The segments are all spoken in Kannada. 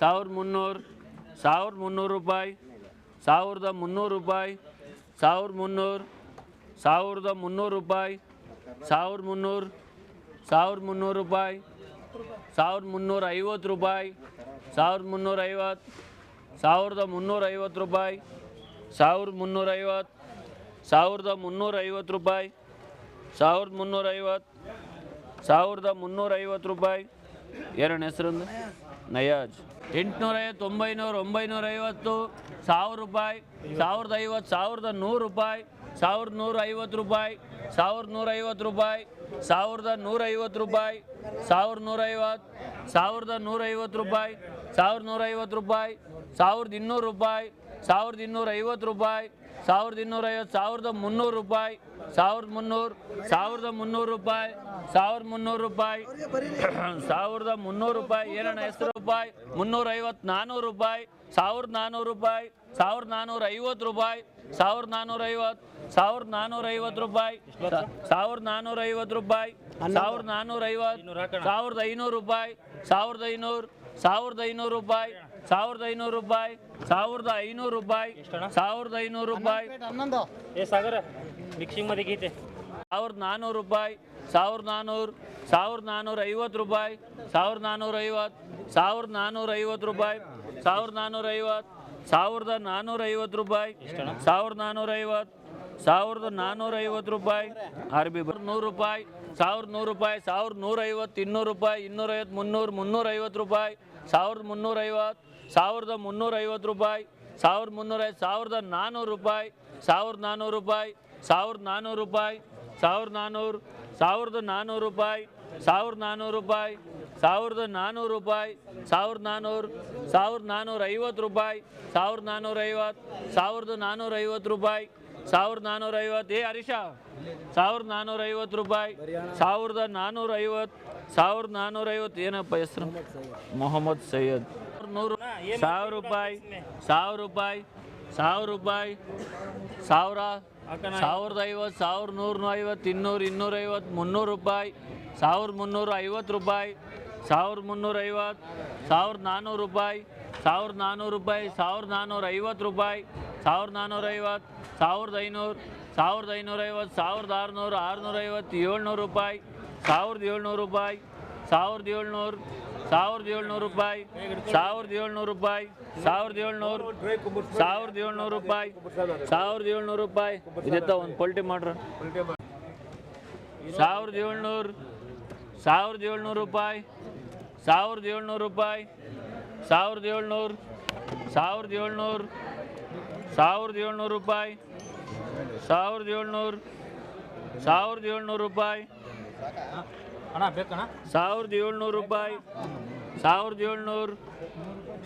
ಸಾವಿರದ ಮುನ್ನೂರು ಸಾವಿರದ ಮುನ್ನೂರು ರೂಪಾಯಿ, ಸಾವಿರದ ಮುನ್ನೂರು ರೂಪಾಯಿ ಸಾವಿರದ ಮುನ್ನೂರು ಸಾವಿರದ ಮುನ್ನೂರು ರೂಪಾಯಿ ಸಾವಿರದ ಮುನ್ನೂರು ಸಾವಿರದ ಮುನ್ನೂರು ರೂಪಾಯಿ ಸಾವಿರದ ಮುನ್ನೂರ ಐವತ್ತು ರೂಪಾಯಿ ಸಾವಿರದ ಮುನ್ನೂರ ಐವತ್ತು, ಸಾವಿರದ ಮುನ್ನೂರ ಐವತ್ತು ರೂಪಾಯಿ ಸಾವಿರದ ಮುನ್ನೂರ ಐವತ್ತು, ಸಾವಿರದ ಮುನ್ನೂರ ಐವತ್ತು ರೂಪಾಯಿ ಸಾವಿರದ ಮುನ್ನೂರ ಐವತ್ತು, ಸಾವಿರದ ಮುನ್ನೂರ ಐವತ್ತು ರೂಪಾಯಿ. ಎರಡನೇ ಹೆಸರೊಂದು ನಯಾಜ್. ಎಂಟುನೂರ ಐವತ್ತು, ಒಂಬೈನೂರು, ಒಂಬೈನೂರ ಐವತ್ತು, ಸಾವಿರ ರೂಪಾಯಿ, ಸಾವಿರದ ಐವತ್ತು, ಸಾವಿರದ ನೂರು ರೂಪಾಯಿ, ಸಾವಿರದ ನೂರ ಐವತ್ತು ರೂಪಾಯಿ, ಸಾವಿರದ ನೂರ ಐವತ್ತು ರೂಪಾಯಿ, ಸಾವಿರದ ನೂರ ಐವತ್ತು ರೂಪಾಯಿ, ಸಾವಿರದ ನೂರ ಐವತ್ತು, ಸಾವಿರದ ನೂರ ಐವತ್ತು ರೂಪಾಯಿ, ಸಾವಿರದ ನೂರ ಐವತ್ತು ರೂಪಾಯಿ, ಸಾವಿರದ ಇನ್ನೂರು ರೂಪಾಯಿ, ಸಾವಿರದ ಇನ್ನೂರ ಐವತ್ತು ರೂಪಾಯಿ ಸಾವಿರದ ಇನ್ನೂರ ಐವತ್ತು ಸಾವಿರದ ಮುನ್ನೂರು ರೂಪಾಯಿ ಸಾವಿರದ ಮುನ್ನೂರು ಸಾವಿರದ ಮುನ್ನೂರು ರೂಪಾಯಿ ಸಾವಿರದ ಮುನ್ನೂರು ರೂಪಾಯಿ ಸಾವಿರದ ಮುನ್ನೂರು ರೂಪಾಯಿ ಏನಣ್ಣ ಹೆಸರು ರೂಪಾಯಿ ಮುನ್ನೂರ ಐವತ್ತು ನಾನ್ನೂರು ರೂಪಾಯಿ ಸಾವಿರದ ನಾನ್ನೂರು ರೂಪಾಯಿ ಸಾವಿರದ ನಾನ್ನೂರ ಐವತ್ತು ರೂಪಾಯಿ ಸಾವಿರದ ನಾನ್ನೂರ ಐವತ್ತು ಸಾವಿರದ ನಾನ್ನೂರ ಐವತ್ತು ರೂಪಾಯಿ ಸಾವಿರದ ನಾನ್ನೂರ ಐವತ್ತು ರೂಪಾಯಿ ಸಾವಿರದ ನಾನ್ನೂರ ಐವತ್ತು ಸಾವಿರದ ಐನೂರು ರೂಪಾಯಿ ಸಾವಿರದ ಐನೂರು ಸಾವಿರದ ಐನೂರು ರೂಪಾಯಿ ಸಾವಿರದ ಐನೂರು ರೂಪಾಯಿ ಸಾವಿರದ ಐನೂರು ರೂಪಾಯಿ ಸಾವಿರದ ಐನೂರು ರೂಪಾಯಿ ಮಿಕ್ಸಿಂಗ್ ಮದಿ ಗೀತೆ. ಸಾವಿರದ ನಾನ್ನೂರು ರೂಪಾಯಿ ಸಾವಿರದ ನಾನ್ನೂರು ಸಾವಿರದ ನಾನ್ನೂರ ಐವತ್ತು ರೂಪಾಯಿ ಸಾವಿರದ ನಾನ್ನೂರ ಐವತ್ತು ಸಾವಿರದ ನಾನ್ನೂರ ಐವತ್ತು ರೂಪಾಯಿ ಸಾವಿರದ ನಾನ್ನೂರ ಐವತ್ತು ಸಾವಿರದ ನಾನ್ನೂರ ಐವತ್ತು ರೂಪಾಯಿ ಸಾವಿರದ ನಾನ್ನೂರ ಐವತ್ತು ಸಾವಿರದ ನಾನ್ನೂರ ಐವತ್ತು ರೂಪಾಯಿ ಆರ್ ಬಿ ನೂರು ರೂಪಾಯಿ ಸಾವಿರದ ನೂರು ರೂಪಾಯಿ ಸಾವಿರದ ನೂರೈವತ್ತು ಇನ್ನೂರು ರೂಪಾಯಿ ಇನ್ನೂರೈವತ್ತು ಮುನ್ನೂರು ಮುನ್ನೂರೈವತ್ತು ರೂಪಾಯಿ ಸಾವಿರದ ಮುನ್ನೂರೈವತ್ತು ಸಾವಿರದ ಮುನ್ನೂರೈವತ್ತು ರೂಪಾಯಿ, ಸಾವಿರದ ಮುನ್ನೂರ ಸಾವಿರದ ನಾನ್ನೂರು ರೂಪಾಯಿ, ಸಾವಿರದ ನಾನ್ನೂರು ರೂಪಾಯಿ, ಸಾವಿರದ ನಾನ್ನೂರು ರೂಪಾಯಿ, ಸಾವಿರದ ನಾನ್ನೂರು ಸಾವಿರದ ನಾನ್ನೂರು ರೂಪಾಯಿ, ಸಾವಿರದ ನಾನ್ನೂರು ರೂಪಾಯಿ, ಸಾವಿರದ ನಾನ್ನೂರು ರೂಪಾಯಿ, ಸಾವಿರದ ನಾನ್ನೂರು, ಸಾವಿರದ ನಾನ್ನೂರ ಐವತ್ತು ರೂಪಾಯಿ, ಸಾವಿರದ ನಾನ್ನೂರ ಐವತ್ತು ಸಾವಿರದ ನಾನ್ನೂರ ಐವತ್ತು ರೂಪಾಯಿ. ಸಾವಿರದ ನಾನ್ನೂರ ಐವತ್ತು ಏ ಹರೀಶ ಸಾವಿರದ ನಾನ್ನೂರ ಐವತ್ತು ರೂಪಾಯಿ. ಸಾವಿರದ ನಾನ್ನೂರ ಐವತ್ತು ಸಾವಿರದ ನಾನ್ನೂರ ಐವತ್ತು ಏನಪ್ಪ ಹೆಸರು? ಮೊಹಮ್ಮದ್ ಸೈಯದ್. ನೂರು ಸಾವಿರ ರೂಪಾಯಿ ಸಾವಿರ ರೂಪಾಯಿ ಸಾವಿರ ರೂಪಾಯಿ ಸಾವಿರ ಸಾವಿರದ ಐವತ್ತು ಸಾವಿರ ನೂರ ಐವತ್ತು ಇನ್ನೂರು ಇನ್ನೂರೈವತ್ತು ಮುನ್ನೂರು ರೂಪಾಯಿ ಸಾವಿರದ ಮುನ್ನೂರ ಐವತ್ತು ರೂಪಾಯಿ ಸಾವಿರದ ಮುನ್ನೂರ ಐವತ್ತು ಸಾವಿರದ ನಾನ್ನೂರು ರೂಪಾಯಿ ಸಾವಿರದ ನಾನ್ನೂರು ರೂಪಾಯಿ ಸಾವಿರದ ನಾನ್ನೂರ ಐವತ್ತು ರೂಪಾಯಿ ಸಾವಿರದ ನಾನ್ನೂರ ಐವತ್ತು ಸಾವಿರದ ಐನೂರು, ಸಾವಿರದ ಐನೂರೈವತ್ತು, ಸಾವಿರದ ಆರುನೂರು ಆರುನೂರ ಐವತ್ತು ಏಳ್ನೂರು ರೂಪಾಯಿ, ಸಾವಿರದ ಏಳ್ನೂರು ರೂಪಾಯಿ, ಸಾವಿರದ ಏಳ್ನೂರು ಸಾವಿರದ ಏಳ್ನೂರು ರೂಪಾಯಿ, ಸಾವಿರದ ಏಳ್ನೂರು ರೂಪಾಯಿ, ಸಾವಿರದ ಏಳ್ನೂರು ಸಾವಿರದ ಏಳ್ನೂರು ರೂಪಾಯಿ, ಸಾವಿರದ ಏಳ್ನೂರು ರೂಪಾಯಿ. ಇದೆತ್ತ ಒಂದು ಪಲ್ಟಿ ಮಾಡ್ರ? ಸಾವಿರದ ಏಳ್ನೂರು ಸಾವಿರದ ಏಳ್ನೂರು ರೂಪಾಯಿ, ಸಾವಿರದ ಏಳ್ನೂರು ರೂಪಾಯಿ, ಸಾವಿರದ ಏಳ್ನೂರು ಸಾವಿರದ ಏಳ್ನೂರು ಸಾವಿರದ ಏಳ್ನೂರು ರೂಪಾಯಿ. ಸಾವಿರದ ಏಳ್ನೂರು ಸಾವಿರದ ಏಳ್ನೂರು ರೂಪಾಯಿ. ಸಾವಿರದ ಏಳ್ನೂರು ರೂಪಾಯಿ. ಸಾವಿರದ ಏಳ್ನೂರು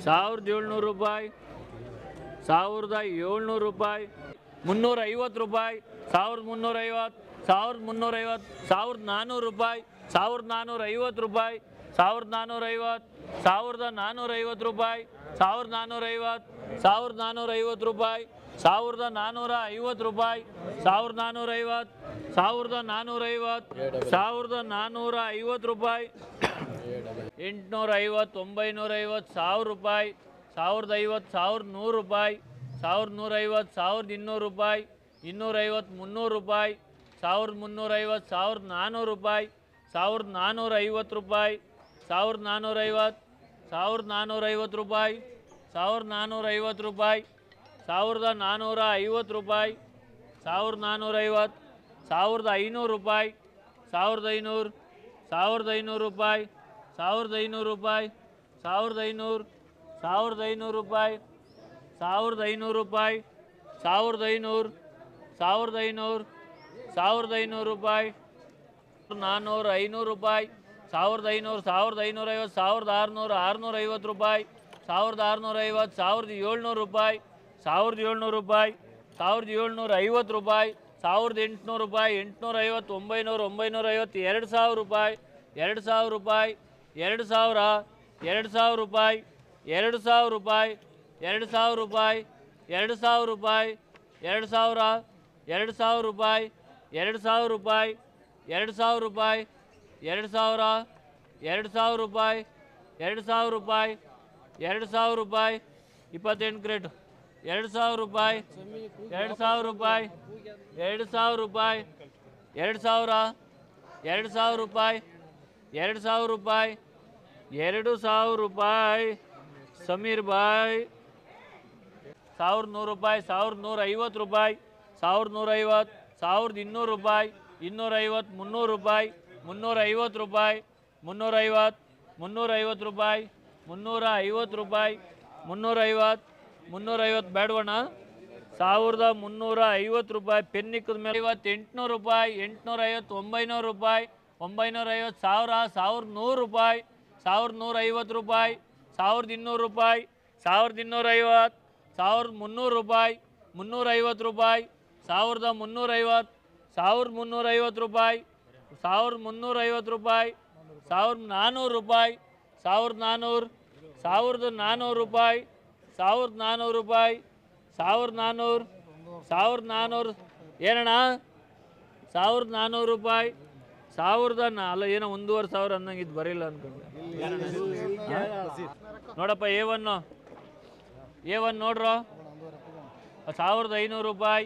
ಸಾವಿರದ ಏಳ್ನೂರು ರೂಪಾಯಿ. ಸಾವಿರದ ಏಳ್ನೂರು ರೂಪಾಯಿ. ಮುನ್ನೂರ ಐವತ್ತು ರೂಪಾಯಿ. ಸಾವಿರದ ಮುನ್ನೂರ ಐವತ್ತು ಸಾವಿರದ ಮುನ್ನೂರ ಐವತ್ತು ಸಾವಿರದ ನಾನ್ನೂರು ರೂಪಾಯಿ. ಸಾವಿರದ ನಾನ್ನೂರ ಐವತ್ತು ರೂಪಾಯಿ. ಸಾವಿರದ ನಾನ್ನೂರ ಐವತ್ತು ಸಾವಿರದ ನಾನ್ನೂರ ಐವತ್ತು ರೂಪಾಯಿ. ಸಾವಿರದ ನಾನ್ನೂರ ಐವತ್ತು ಸಾವಿರದ ನಾನ್ನೂರ ಐವತ್ತು ರೂಪಾಯಿ, ಸಾವಿರದ ನಾನ್ನೂರ ಐವತ್ತು ರೂಪಾಯಿ, ಸಾವಿರದ ನಾನ್ನೂರ ಐವತ್ತು ಸಾವಿರದ ನಾನ್ನೂರ ಐವತ್ತು ಸಾವಿರದ ನಾನ್ನೂರ ಐವತ್ತು ರೂಪಾಯಿ ಎಂಟುನೂರ ಐವತ್ತು ಒಂಬೈನೂರ ಐವತ್ತು ಸಾವಿರ ರೂಪಾಯಿ, ಸಾವಿರದ ಐವತ್ತು, ಸಾವಿರದ ನೂರು ರೂಪಾಯಿ, ಸಾವಿರದ ನೂರ ಐವತ್ತು ಸಾವಿರದ ಇನ್ನೂರು ರೂಪಾಯಿ, ಇನ್ನೂರೈವತ್ತು ಮುನ್ನೂರು ರೂಪಾಯಿ, ಸಾವಿರದ ಮುನ್ನೂರ ಐವತ್ತು ಸಾವಿರದ ನಾನ್ನೂರು ರೂಪಾಯಿ, ಸಾವಿರದ ನಾನ್ನೂರ ಐವತ್ತು ರೂಪಾಯಿ, ಸಾವಿರದ ನಾನ್ನೂರ ಐವತ್ತು ಸಾವಿರದ ನಾನ್ನೂರ ಐವತ್ತು ರೂಪಾಯಿ ಸಾವಿರದ ನಾನ್ನೂರ ಐವತ್ತು ರೂಪಾಯಿ ಸಾವಿರದ ನಾನ್ನೂರ ಐವತ್ತು ರೂಪಾಯಿ ಸಾವಿರದ ನಾನ್ನೂರ ಐವತ್ತು ಸಾವಿರದ ಐನೂರು ರೂಪಾಯಿ ಸಾವಿರದ ಐನೂರು ಸಾವಿರದ ಐನೂರು ರೂಪಾಯಿ ಸಾವಿರದ ಐನೂರು ರೂಪಾಯಿ ಸಾವಿರದ ಐನೂರು ಸಾವಿರದ ಐನೂರು ರೂಪಾಯಿ ಸಾವಿರದ ಐನೂರು ರೂಪಾಯಿ ಸಾವಿರದ ಐನೂರು ಸಾವಿರದ ಐನೂರು ಸಾವಿರದ ಐನೂರು ರೂಪಾಯಿ ನಾನ್ನೂರು ಐನೂರು ರೂಪಾಯಿ ಸಾವಿರದ ಐನೂರು ಸಾವಿರದ ಐನೂರೈವತ್ತು ಸಾವಿರದ ಆರುನೂರು ಆರುನೂರ ಐವತ್ತು ರೂಪಾಯಿ. ಸಾವಿರದ ಆರುನೂರ ಐವತ್ತು ಸಾವಿರದ ಏಳ್ನೂರು ರೂಪಾಯಿ ಸಾವಿರದ ಏಳ್ನೂರು ರೂಪಾಯಿ ಸಾವಿರದ ಏಳ್ನೂರ ಐವತ್ತು ರೂಪಾಯಿ ಸಾವಿರದ ಎಂಟುನೂರು ರೂಪಾಯಿ ಎಂಟುನೂರ ಐವತ್ತು ಒಂಬೈನೂರು ಒಂಬೈನೂರ ಐವತ್ತು ಎರಡು ಸಾವಿರ ರೂಪಾಯಿ ಎರಡು ಸಾವಿರ ರೂಪಾಯಿ ಎರಡು ಸಾವಿರ ಎರಡು ಸಾವಿರ ರೂಪಾಯಿ ಎರಡು ಸಾವಿರ ರೂಪಾಯಿ ಎರಡು ಸಾವಿರ ರೂಪಾಯಿ ಎರಡು ಸಾವಿರ ರೂಪಾಯಿ ಎರಡು ಸಾವಿರ ಎರಡು ಸಾವಿರ ರೂಪಾಯಿ ಎರಡು ಸಾವಿರ ರೂಪಾಯಿ ಎರಡು ಸಾವಿರ ರೂಪಾಯಿ ಎರಡು ಸಾವಿರ ಎರಡು ಸಾವಿರ ರೂಪಾಯಿ ಎರಡು ಸಾವಿರ ರೂಪಾಯಿ ಎರಡು ಸಾವಿರ ರೂಪಾಯಿ, ಇಪ್ಪತ್ತೆಂಟು ಕ್ರೇಟು. ಎರಡು ಸಾವಿರ ರೂಪಾಯಿ, ಎರಡು ಸಾವಿರ ರೂಪಾಯಿ, ಎರಡು ಸಾವಿರ ರೂಪಾಯಿ, ಎರಡು ಸಾವಿರ ಎರಡು ಸಾವಿರ ರೂಪಾಯಿ, ಎರಡು ಸಾವಿರ ರೂಪಾಯಿ, ಎರಡು ಸಾವಿರ ರೂಪಾಯಿ, ಸಮೀರ್ ಬಾಯ್ ಸಾವಿರದ ನೂರು ರೂಪಾಯಿ, ಸಾವಿರದ ನೂರ ಐವತ್ತು ರೂಪಾಯಿ, ಸಾವಿರದ ನೂರ ಐವತ್ತು, ಸಾವಿರದ ಇನ್ನೂರು ರೂಪಾಯಿ, ಇನ್ನೂರ ಐವತ್ತು, ಮುನ್ನೂರು ರೂಪಾಯಿ, ಮುನ್ನೂರ ಐವತ್ತು ರೂಪಾಯಿ, ಮುನ್ನೂರ ಐವತ್ತು ಮುನ್ನೂರ ಐವತ್ತು ರೂಪಾಯಿ. ಮುನ್ನೂರ ಐವತ್ತು ರೂಪಾಯಿ ಮುನ್ನೂರ ಐವತ್ತು ಮುನ್ನೂರ ಐವತ್ತು ಬೇಡವಣ್ಣ. ಸಾವಿರದ ಮುನ್ನೂರ ಐವತ್ತು ರೂಪಾಯಿ, ಪೆನ್ ಇಕ್ಕಿದ ಮೇಲೆ ಐವತ್ತು ಎಂಟುನೂರು ರೂಪಾಯಿ ಎಂಟುನೂರ ಐವತ್ತು ಒಂಬೈನೂರು ರೂಪಾಯಿ ಒಂಬೈನೂರ ಐವತ್ತು ಸಾವಿರ, ಸಾವಿರದ ನೂರು ರೂಪಾಯಿ, ಸಾವಿರದ ನೂರ ಐವತ್ತು ರೂಪಾಯಿ, ಸಾವಿರದ ಇನ್ನೂರು ರೂಪಾಯಿ, ಸಾವಿರದ ಇನ್ನೂರ ಐವತ್ತು ಸಾವಿರದ ಮುನ್ನೂರು ರೂಪಾಯಿ ಮುನ್ನೂರ ಐವತ್ತು ರೂಪಾಯಿ, ಸಾವಿರದ ಮುನ್ನೂರ ಐವತ್ತು ಸಾವಿರದ ಮುನ್ನೂರ ಐವತ್ತು ರೂಪಾಯಿ, ಸಾವಿರದ ಮುನ್ನೂರ ಐವತ್ತು ರೂಪಾಯಿ, ಸಾವಿರದ ನಾನ್ನೂರು ರೂಪಾಯಿ, ಸಾವಿರದ ನಾನ್ನೂರು ಸಾವಿರದ ನಾನ್ನೂರು ರೂಪಾಯಿ, ಸಾವಿರದ ನಾನ್ನೂರು ರೂಪಾಯಿ, ಸಾವಿರದ ನಾನ್ನೂರು ಸಾವಿರದ ನಾನ್ನೂರು ಏನಣ್ಣ? ಸಾವಿರದ ನಾನ್ನೂರು ರೂಪಾಯಿ, ಸಾವಿರದ ನಾ, ಅಲ್ಲ, ಏನೋ ಒಂದೂವರೆ ಸಾವಿರ ಅನ್ನಂಗೆ ಇದು ಬರೀಲ್ಲ ಅನ್ಕೊಂಡೆ. ನೋಡಪ್ಪ ಎ ಒನ್ನು ಎ ಒನ್ ನೋಡ್ರೋ? ಸಾವಿರದ ಐನೂರು ರೂಪಾಯಿ,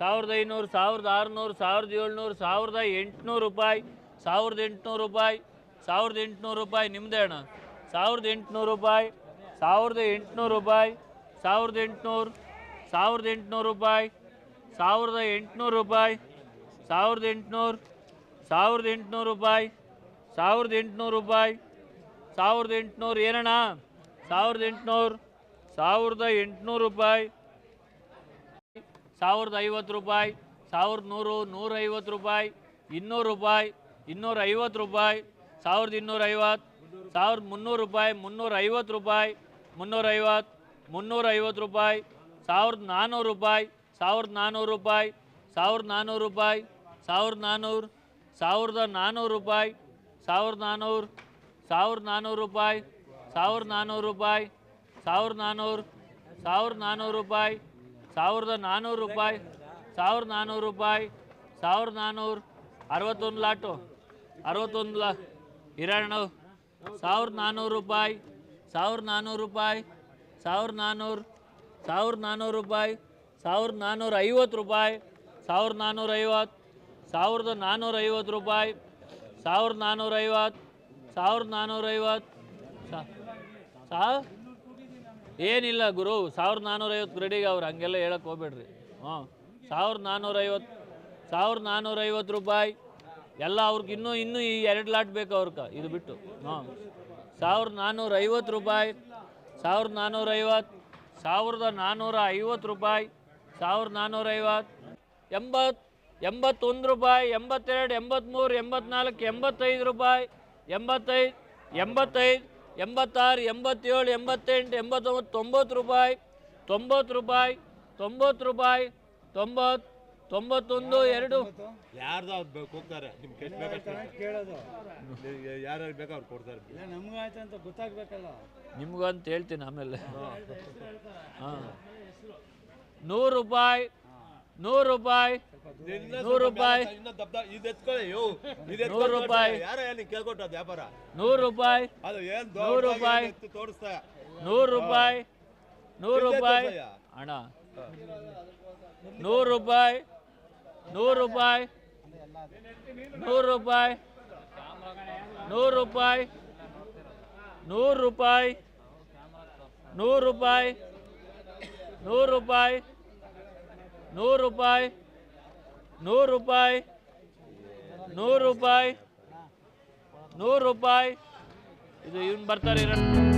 ಸಾವಿರದ ಐನೂರು, ಸಾವಿರದ ಆರುನೂರು, ಸಾವಿರದ ಏಳ್ನೂರು, ಸಾವಿರದ ಎಂಟುನೂರು ರೂಪಾಯಿ, ಸಾವಿರದ ಎಂಟುನೂರು ರೂಪಾಯಿ, ಸಾವಿರದ ಎಂಟುನೂರು ರೂಪಾಯಿ ನಿಮ್ಮದೇ ಅಣ್ಣ? ಸಾವಿರದ ಎಂಟುನೂರು ರೂಪಾಯಿ, ಸಾವಿರದ ಎಂಟುನೂರು ರೂಪಾಯಿ, ಸಾವಿರದ ಎಂಟುನೂರು ಸಾವಿರದ ಎಂಟುನೂರು ರೂಪಾಯಿ, ಸಾವಿರದ ಎಂಟುನೂರು ರೂಪಾಯಿ, ಸಾವಿರದ ಎಂಟುನೂರು ಸಾವಿರದ ಎಂಟುನೂರು ರೂಪಾಯಿ, ಸಾವಿರದ ಎಂಟುನೂರು ರೂಪಾಯಿ, ಸಾವಿರದ ಎಂಟುನೂರು ಏನಣ್ಣ? ಸಾವಿರದ ಎಂಟುನೂರು ಸಾವಿರದ ಎಂಟುನೂರು ರೂಪಾಯಿ, ಸಾವಿರದ ಐವತ್ತು ರೂಪಾಯಿ, ಸಾವಿರದ ನೂರು, ನೂರೈವತ್ತು ರೂಪಾಯಿ, ಇನ್ನೂರು ರೂಪಾಯಿ ಇನ್ನೂರ ಐವತ್ತು ರೂಪಾಯಿ, ಸಾವಿರದ ಇನ್ನೂರ ಐವತ್ತು ಸಾವಿರದ ಮುನ್ನೂರು ರೂಪಾಯಿ ಮುನ್ನೂರ ಐವತ್ತು ರೂಪಾಯಿ ಮುನ್ನೂರ ಐವತ್ತು ಮುನ್ನೂರ ಐವತ್ತು ರೂಪಾಯಿ ಸಾವಿರದ ನಾನ್ನೂರು ರೂಪಾಯಿ ಸಾವಿರದ ನಾನ್ನೂರು ರೂಪಾಯಿ ಸಾವಿರದ ನಾನ್ನೂರು ರೂಪಾಯಿ ಸಾವಿರದ ನಾನ್ನೂರು ಸಾವಿರದ ನಾನ್ನೂರು ರೂಪಾಯಿ ಸಾವಿರದ ನಾನ್ನೂರು ಸಾವಿರದ ನಾನ್ನೂರು ರೂಪಾಯಿ ಸಾವಿರದ ನಾನ್ನೂರು ರೂಪಾಯಿ ಸಾವಿರದ ನಾನ್ನೂರು ಸಾವಿರದ ನಾನ್ನೂರು ರೂಪಾಯಿ ಸಾವಿರದ ನಾನ್ನೂರು ರೂಪಾಯಿ ಸಾವಿರದ ನಾನ್ನೂರು ರೂಪಾಯಿ ಸಾವಿರದ ನಾನ್ನೂರು ಅರವತ್ತೊಂದು ಲಾಟು, ಅರವತ್ತೊಂದು ಲಾ ಹಿರಣ್ಣ ಸಾವಿರದ ನಾನ್ನೂರು ರೂಪಾಯಿ ಸಾವಿರದ ನಾನ್ನೂರು ರೂಪಾಯಿ ಸಾವಿರದ ನಾನ್ನೂರು ಸಾವಿರದ ನಾನ್ನೂರು ರೂಪಾಯಿ ಸಾವಿರದ ನಾನ್ನೂರ ಐವತ್ತು ರೂಪಾಯಿ ಸಾವಿರದ ನಾನ್ನೂರ ಐವತ್ತು, ಸಾವಿರದ ನಾನ್ನೂರ ಐವತ್ತು ರೂಪಾಯಿ ಸಾವಿರದ ನಾನ್ನೂರ ಐವತ್ತು ಸಾವಿರದ ನಾನ್ನೂರ ಐವತ್ತು, ಸಾ ಏನಿಲ್ಲ ಗುರು ಸಾವಿರದ ನಾನ್ನೂರೈವತ್ತು ರೆಡಿಗೆ ಅವ್ರು ಹಂಗೆಲ್ಲ ಹೇಳಕ್ಕೆ ಹೋಗ್ಬೇಡ್ರಿ. ಹ್ಞೂ ಸಾವಿರದ ನಾನ್ನೂರೈವತ್ತು ಸಾವಿರದ ನಾನ್ನೂರೈವತ್ತು ರೂಪಾಯಿ ಎಲ್ಲ ಅವ್ರಿಗೆ ಇನ್ನೂ ಇನ್ನೂ ಈ ಎರಡು ಲಾಟ್ ಬೇಕು ಅವ್ರಿಗೆ ಇದು ಬಿಟ್ಟು. ಹಾಂ. ಸಾವಿರದ ನಾನ್ನೂರ ಐವತ್ತು ರೂಪಾಯಿ, ಸಾವಿರದ ನಾನ್ನೂರ ಐವತ್ತು, ಸಾವಿರದ ನಾನ್ನೂರ ಐವತ್ತು ರೂಪಾಯಿ, ಸಾವಿರದ ನಾನ್ನೂರ ಐವತ್ತು ಎಂಬತ್ತು ಎಂಬತ್ತೊಂದು ರೂಪಾಯಿ, ಎಂಬತ್ತೆರಡು ಎಂಬತ್ತ್ಮೂರು ಎಂಬತ್ನಾಲ್ಕು, ಎಂಬತ್ತೈದು ರೂಪಾಯಿ, ಎಂಬತ್ತೈದು ಎಂಬತ್ತೈದು, ಎಂಬತ್ತಾರು, ಎಂಬತ್ತೇಳು, ಎಂಬತ್ತೆಂಟು, ಎಂಬತ್ತೊಂಬತ್ತು, ತೊಂಬತ್ತು ರೂಪಾಯಿ ತೊಂಬತ್ತು ರೂಪಾಯಿ ತೊಂಬತ್ತು ರೂಪಾಯಿ, ತೊಂಬತ್ತು ತೊಂಬತ್ತೊಂದು ಎರಡು. ಯಾರ್ದು ಅವ್ರು ಬೇಕು ಹೋಗ್ತಾರೆ. ನಿಮ್ಗೆ ಎಷ್ಟು ಬೇಕಷ್ಟು ಕೇಳೋದು. ಯಾರ್ಯಾರು ಬೇಕೋ ಅವ್ರು ಕೊಡ್ತಾರೆ. ಇಲ್ಲ ನಮ್ಗೆ ಅಂತ ಗೊತ್ತಾಗ್ಬೇಕಲ್ಲ. ನಿಮ್ಗೂ ಅಂತ ಹೇಳ್ತೀನಿ ಆಮೇಲೆ. ಹಾಂ. ನೂರು ರೂಪಾಯಿ ನೂರು ರೂಪಾಯಿ ನಿನ್ನ ನೂರು ರೂಪಾಯಿ. ಬ್ಯಾಡ, ಇನ್ನ ದಪ್ಪ ಇದು ಎತ್ಕೊಳ್ಳಿ ಯೋ. ಇದು ನೂರು ರೂಪಾಯಿ. ಯಾರ ನೀನು ಕೇಳ್ಕೊಟ್ಟು ಅದು ವ್ಯಾಪಾರ. ನೂರು ರೂಪಾಯಿ. ಅದು ಏನು ನೂರು ರೂಪಾಯಿ. ತೋರಿಸ್ತಾ ನೂರು ರೂಪಾಯಿ. ನೂರು ರೂಪಾಯಿ. ಅಣ್ಣ. ನೂರು ರೂಪಾಯಿ. ನೂರು ರೂಪಾಯಿ ನೂರು ರೂಪಾಯಿ ನೂರು ರೂಪಾಯಿ ನೂರು ರೂಪಾಯಿ ನೂರು ರೂಪಾಯಿ ನೂರು ರೂಪಾಯಿ ನೂರು ರೂಪಾಯಿ ನೂರು ರೂಪಾಯಿ ನೂರು ರೂಪಾಯಿ ನೂರು ರೂಪಾಯಿ ಇದು ಇವ್ನು ಬರ್ತಾರೆ ಇರೋಣ